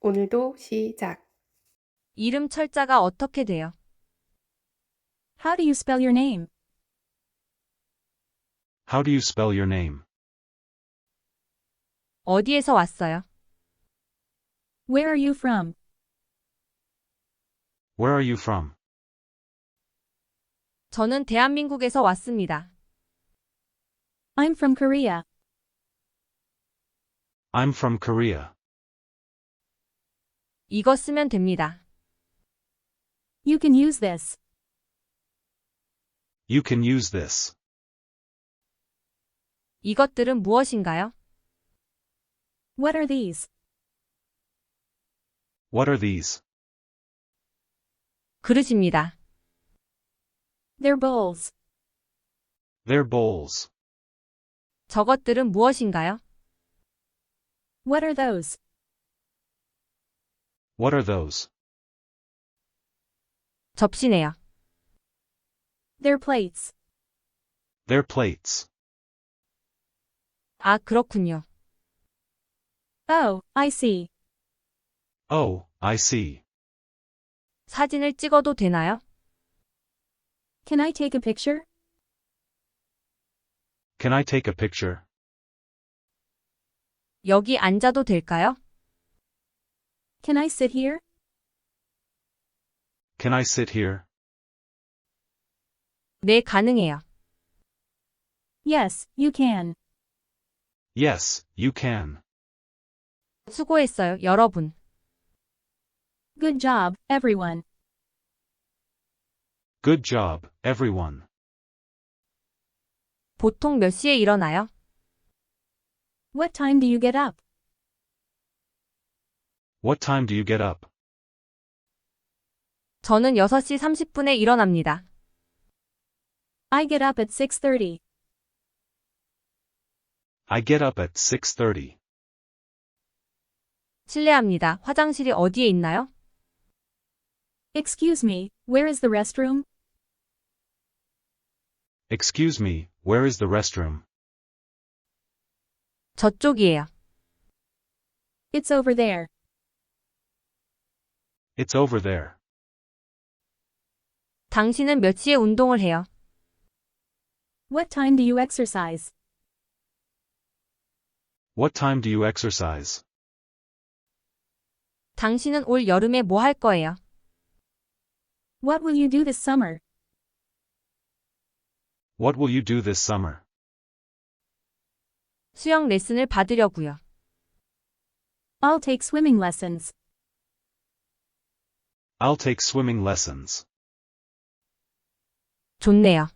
오늘도 시작. 이름 철자가 어떻게 돼요? How do you spell your name? How do you spell your name? 어디에서 왔어요? Where are you from? Where are you from? 저는 대한민국에서 왔습니다. I'm from Korea. I'm from Korea. 이거 쓰면 됩니다. You can use this. You can use this. 이것들은 무엇인가요? What are these? What are these? 그릇입니다. They're bowls. They're bowls. 저것들은 무엇인가요? What are those? What are those? 접시네요. They're plates. They're plates. 아, 그렇군요. Oh, I see. Oh, I see. 사진을 찍어도 되나요? Can I take a picture? Can I take a picture? 여기 앉아도 될까요? Can I sit here? Can I sit here? 네, 가능해요. Yes, you can. Yes, you can. 수고했어요, 여러분. Good job, everyone. Good job, everyone. 보통 몇 시에 일어나요? What time do you get up? What time do you get up? 저는 6시 30분에 일어납니다. I get up at 6:30. I get up at 6:30. 실례합니다. 화장실이 어디에 있나요? Excuse me, where is the restroom? Excuse me, where is the restroom? 저쪽이에요. It's over there. It's over there. 당신은 몇 시에 운동을 해요? What time do you exercise? What time do you exercise? 당신은 올 여름에 뭐 할 거예요? What will you do this summer? What will you do this summer? 수영 레슨을 받으려고요. I'll take swimming lessons. I'll take swimming lessons. 좋네요.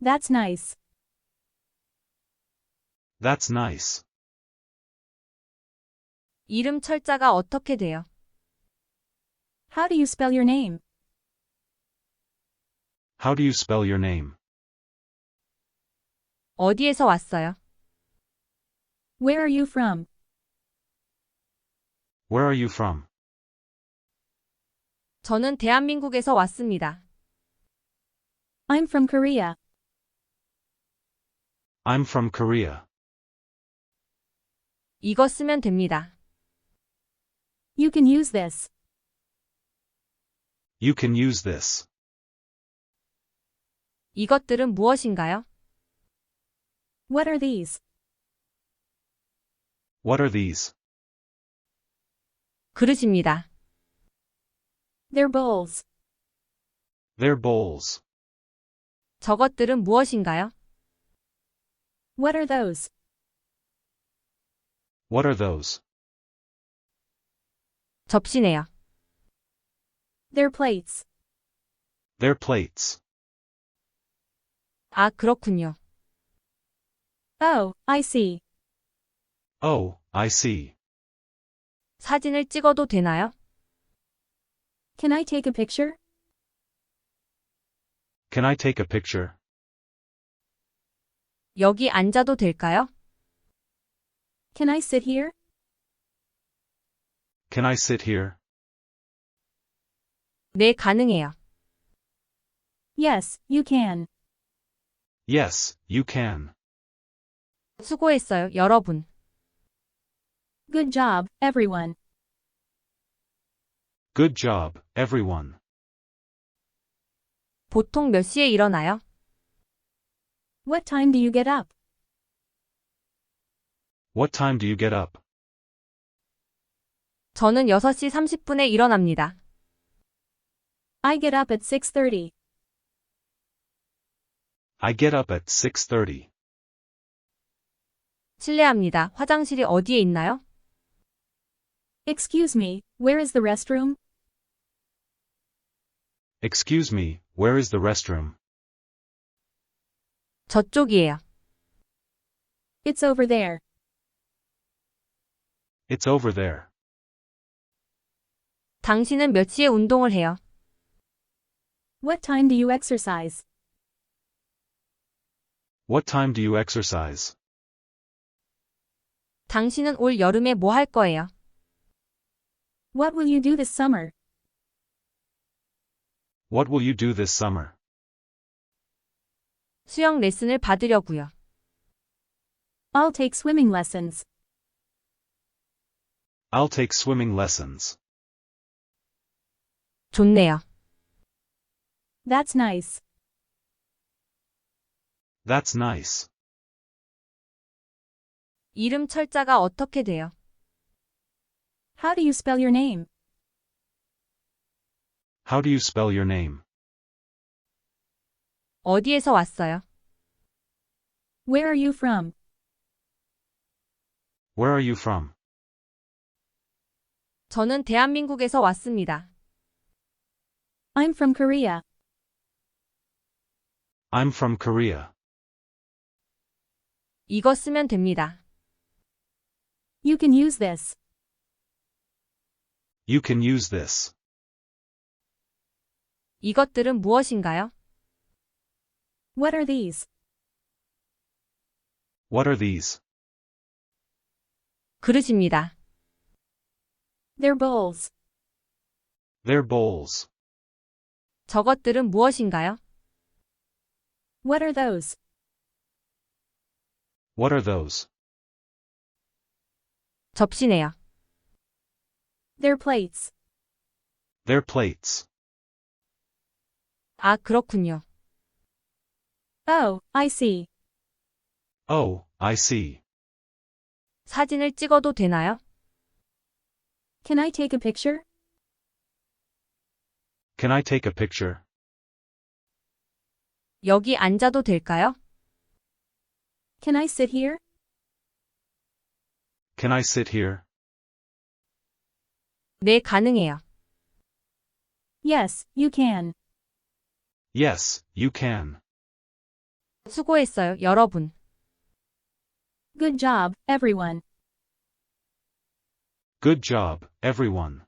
That's nice. That's nice. 이름 철자가 어떻게 돼요? How do you spell your name? How do you spell your name? 어디에서 왔어요? Where are you from? Where are you from? 저는 대한민국에서 왔습니다. I'm from Korea. I'm from Korea. 이거 쓰면 됩니다. You can use this. You can use this. 이것들은 무엇인가요? What are these? What are these? 그릇입니다. They're bowls. They're bowls. 저것들은 무엇인가요? What are those? What are those? 접시네요. They're plates. They're plates. 아, 그렇군요. Oh, I see. Oh, I see. 사진을 찍어도 되나요? Can I take a picture? Can I take a picture? 여기 앉아도 될까요? Can I sit here? Can I sit here? 네, 가능해요. Yes, you can. Yes, you can. 수고했어요, 여러분. Good job, everyone. Good job, everyone. 보통 몇 시에 일어나요? What time do you get up? What time do you get up? 저는 6시 30분에 일어납니다. I get up at 6.30. I get up at 6.30. 실례합니다. 화장실이 어디에 있나요? Excuse me, where is the restroom? Excuse me, where is the restroom? 저쪽이에요. It's over there. It's over there. 당신은 몇 시에 운동을 해요? What time do you exercise? What time do you exercise? 당신은 올 여름에 뭐 할 거예요? What will you do this summer? What will you do this summer? 수영 레슨을 받으려고요. I'll take swimming lessons. I'll take swimming lessons. 좋네요. That's nice. That's nice. 이름 철자가 어떻게 돼요? How do you spell your name? How do you spell your name? 어디에서 왔어요? Where are you from? Where are you from? 저는 대한민국에서 왔습니다. I'm from Korea. I'm from Korea. 이거 쓰면 됩니다. You can use this. You can use this. 이것들은 무엇인가요? What are these? What are these? 그릇입니다. They're bowls. They're bowls. 저것들은 무엇인가요? What are those? What are those? 접시네요. They're plates. They're plates. 아, 그렇군요. Oh, I see. Oh, I see. 사진을 찍어도 되나요? Can I take a picture? Can I take a picture? 여기 앉아도 될까요? Can I sit here? Can I sit here? 네, 가능해요. Yes, you can. Yes, you can. 수고했어요, 여러분. Good job, everyone. Good job, everyone.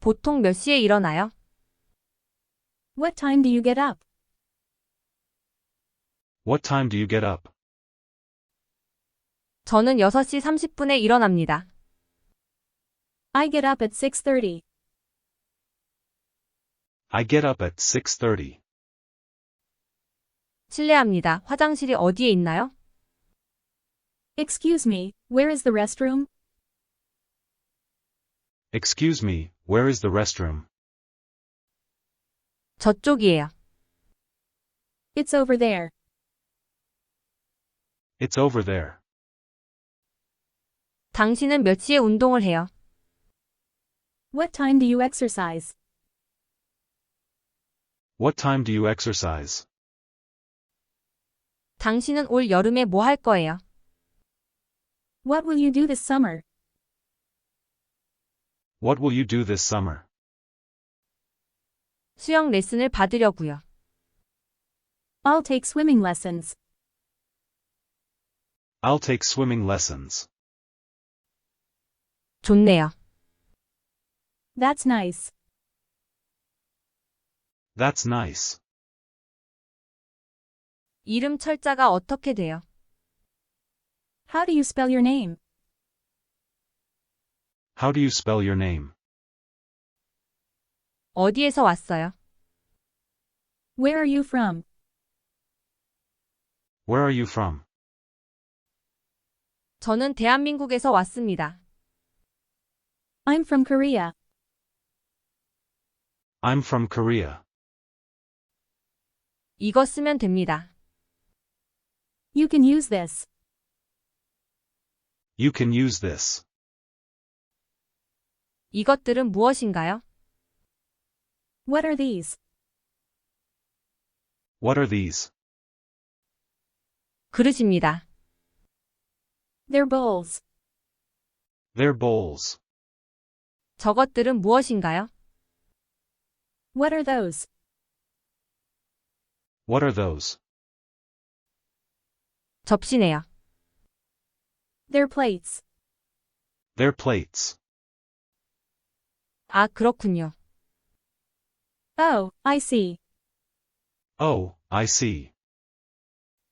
보통 몇 시에 일어나요? What time do you get up? What time do you get up? 저는 6시 30분에 일어납니다. I get up at 6.30. I get up at 6.30. 실례합니다. 화장실이 어디에 있나요? Excuse me, where is the restroom? Excuse me, where is the restroom? 저쪽이에요. It's over there. It's over there. 당신은 몇 시에 운동을 해요? What time do you exercise? What time do you exercise? 당신은 올 여름에 뭐 할 거예요? What will you do this summer? What will you do this summer? 수영 레슨을 받으려고요. I'll take swimming lessons. I'll take swimming lessons. 좋네요. That's nice. That's nice. 이름 철자가 어떻게 돼요? How do you spell your name? How do you spell your name? 어디에서 왔어요? Where are you from? Where are you from? 저는 대한민국에서 왔습니다. I'm from Korea. I'm from Korea. 이거 쓰면 됩니다. You can use this. You can use this. 이것들은 무엇인가요? What are these? What are these? 그릇입니다. They're bowls. They're bowls. 저것들은 무엇인가요? What are those? What are those? 접시네요. They're plates. They're plates. 아, 그렇군요. Oh, I see. Oh, I see.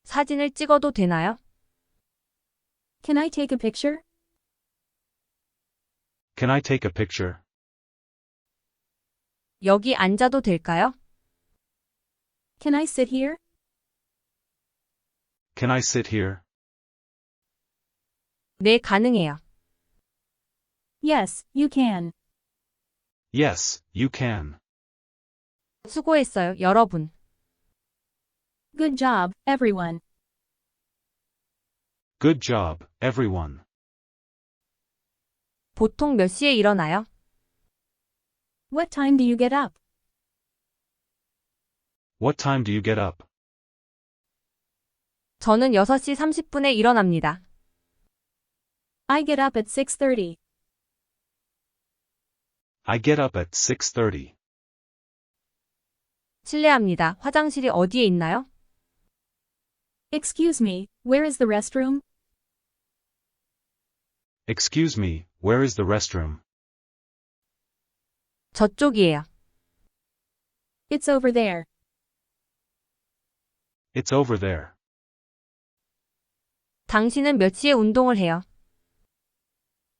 사진을 찍어도 되나요? Can I take a picture? Can I take a picture? 여기 앉아도 될까요? Can I sit here? Can I sit here? 네, 가능해요. Yes, you can. Yes, you can. 수고했어요, 여러분. Good job, everyone. Good job, everyone. 보통 몇 시에 일어나요? What time do you get up? What time do you get up? 저는 6시 30분에 일어납니다. I get up at 6:30. I get up at 6:30. 실례합니다. 화장실이 어디에 있나요? Excuse me, where is the restroom? Excuse me, where is the restroom? 저쪽이에요. It's over there. It's over there. 당신은 몇 시에 운동을 해요?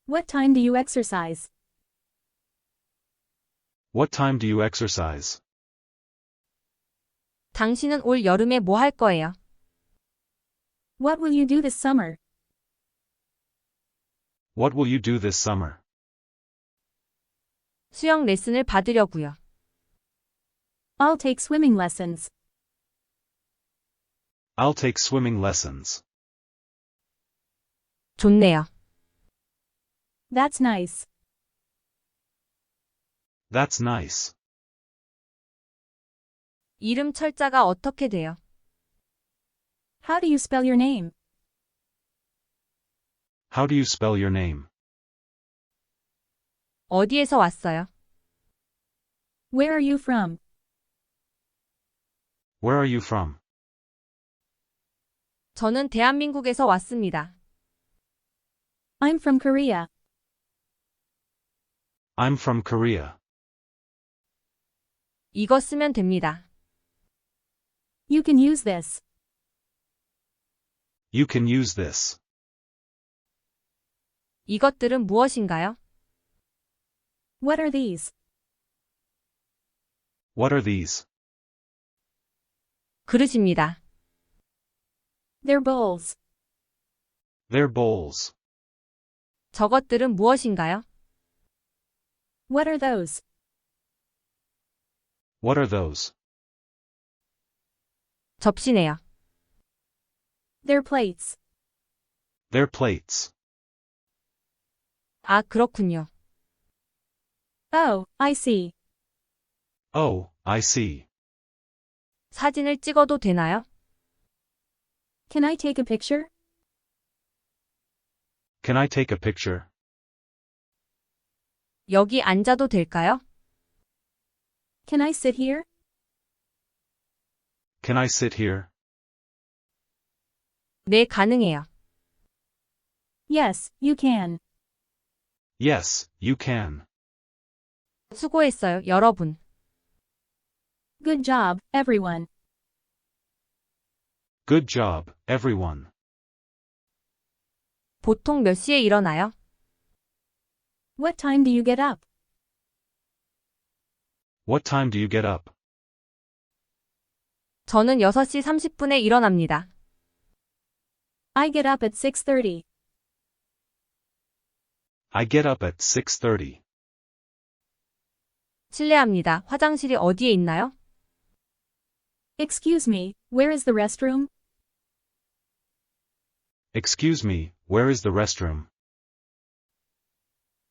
What time do you exercise? What time do you exercise? 당신은 올 여름에 뭐 할 거예요? What will you do this summer? What will you do this summer? 수영 레슨을 받으려고요. I'll take swimming lessons. I'll take swimming lessons. 좋네요. That's nice. That's nice. 이름 철자가 어떻게 돼요? How do you spell your name? How do you spell your name? 어디에서 왔어요? Where are you from? Where are you from? 저는 대한민국에서 왔습니다. I'm from Korea. I'm from Korea. 이거 쓰면 됩니다. You can use this. You can use this. 이것들은 무엇인가요? What are these? What are these? 그릇입니다. They're bowls. They're bowls. 저것들은 무엇인가요? What are those? What are those? 접시네요. They're plates. They're plates. 아, 그렇군요. Oh, I see. Oh, I see. 사진을 찍어도 되나요? Can I take a picture? Can I take a picture? 여기 앉아도 될까요? Can I sit here? Can I sit here? 네, 가능해요. Yes, you can. Yes, you can. 수고했어요, 여러분. Good job, everyone. Good job, everyone. 보통 몇 시에 일어나요? What time do you get up? What time do you get up? 저는 6시 30분에 일어납니다. I get up at 6:30. I get up at 6.30. 실례합니다. 화장실이 어디에 있나요? Excuse me, where is the restroom? Excuse me, where is the restroom?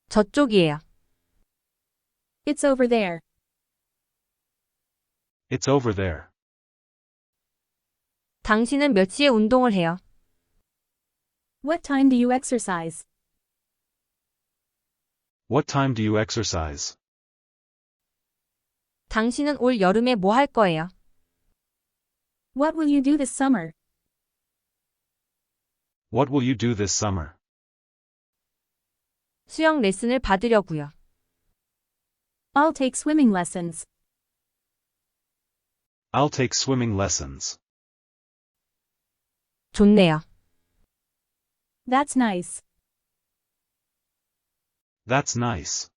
저쪽이에요. It's over there. It's over there. 당신은 몇 시에 운동을 해요? What time do you exercise? What time do you exercise? 당신은 올 여름에 뭐 할 거예요? What will you do this summer? What will you do this summer? 수영 레슨을 받으려고요. I'll take swimming lessons. I'll take swimming lessons. 좋네요. That's nice. That's nice.